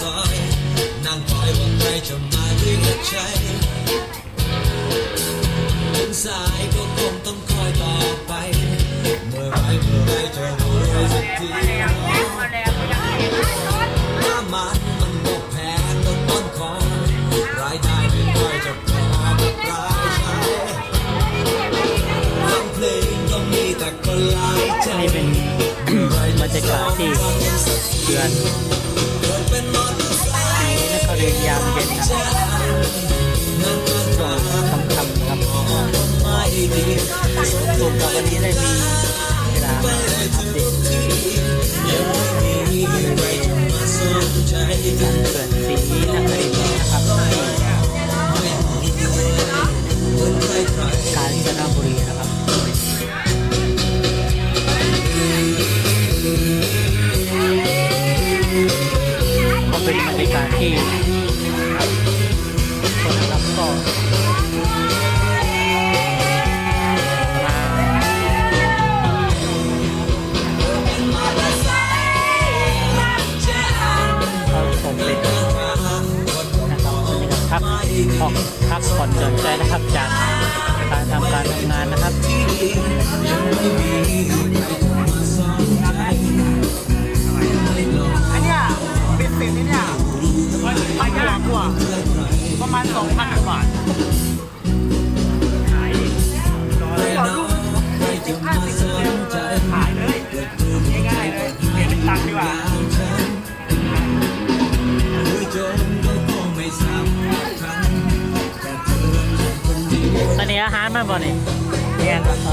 ซอยนั่งคอยว่าใครจะมาเรียกใช้ถึงสายก็คงต้องคอยต่อไป เมื่อไรเมื่อไรจะรู้สักทีถ้ามันมันก็แพงต้องต้นคอรายได้ไม่ค่อยจะพอกับรายใช้ฟังเพลงก็มีแต่คนหลายใจเป็นบรรยากาศที่เดือน ครินยามเย็นนะครับช่วงค่ำๆครับสุขกับวันนี้ได้มีเวลามาอัปเดตการเกิดสีน พักออกพักผ่อนหย่อนใจนะครับจากการทำการทำงานนะครับอันเนี้ยเป็นเศษนี่เนี่ยไปยากกว่าประมาณสองพัน นนี้อาห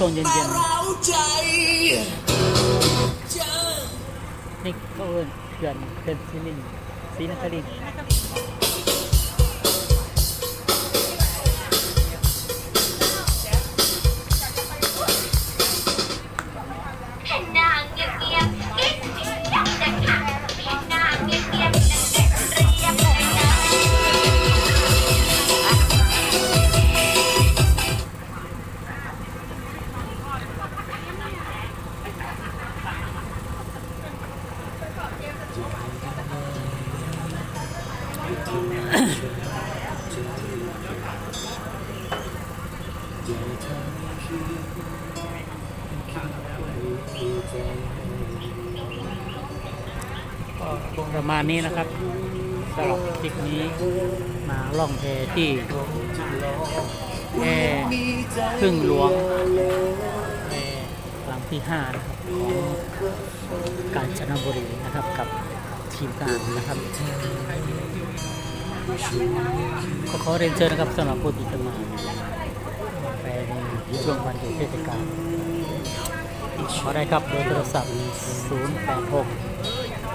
กำลังช่วงเย็นๆนี่ก็เอิ้นเขื่อนเขื่อนซีนินศรีนครินทร์น ก็คงประมาณนี้นะครับสำหรับคลิปนี้มาล่องแพที่แพพึ่งหลวงแพหลังที่ห้านะครับของกาญจนบุรีนะครับกับ ทีมงานนะครับก็ขอเรียนเชิญนะครับสำหรับผู้ที่จะมาไปในช่วงวันหยุดเทศกาลขอได้ครับโดยโทรศัพท์ 086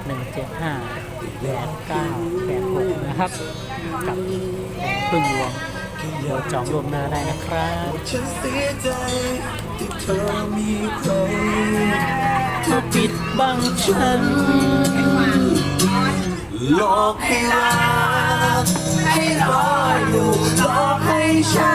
175 8986 นะครับ กับพึ่งหลวงเดี๋ยวจองลวงหน้าได้นะครับฉันเสียใจที่เธอมีใครมาปิดบังฉัน หลอกให้รักให้รออยู่หลอกให้ฉัน